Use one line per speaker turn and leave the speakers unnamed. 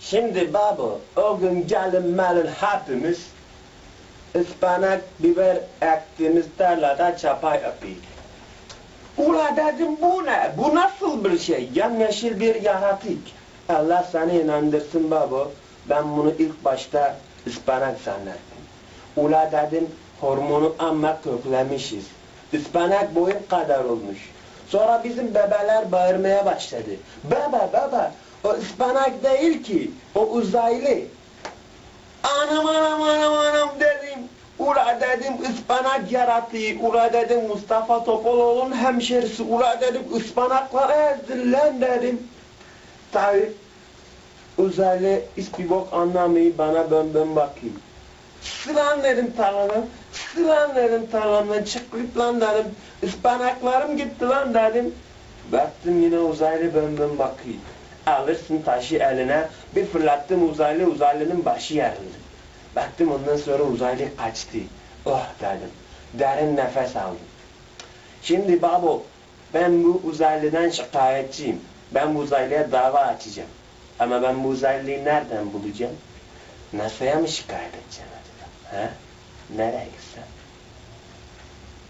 Şimdi baba o gün gelin melin hepimiz ıspanak biber ektiğimiz tarlada çapa yapıyorduk. Ula dedim bu ne? Bu nasıl bir şey? Yemyeşil bir yaratık. Allah seni inandırsın baba. Ben bunu ilk başta ıspanak zannettim. Ula dedim hormonu amma köklemişiz. Ispanak boyun kadar olmuş. Sonra bizim bebeler bağırmaya başladı. Baba baba o ıspanak değil ki o uzaylı. Anam anam anam anam dedim. Ula dedim ıspanak yaratığı. Ula dedim Mustafa Topaloğlu'nun hemşerisi. Ula dedim ıspanaklara ezdin lan dedim. Tabi uzaylı hiçbir bok anlamayı bana bön bön bakayım. Sılan dedim tarlamdan. Sılan dedim tarlamdan. Çık git lan dedim. Ispanaklarım gitti lan dedim. Baktım yine uzaylı bön bön bakıyor. Alırsın taşı eline. Bir fırlattım uzaylı uzaylının başı yarıldı. Baktım ondan sonra uzaylı kaçtı. Oh dedim. Derin nefes aldım. Şimdi babo ben bu uzaylıdan şikayetçiyim. Ben bu uzaylıya dava açacağım. Ama ben bu uzaylıyı nereden bulacağım? NASA'ya mı şikayet edeceğim acaba? Ha? Nereye gitsem?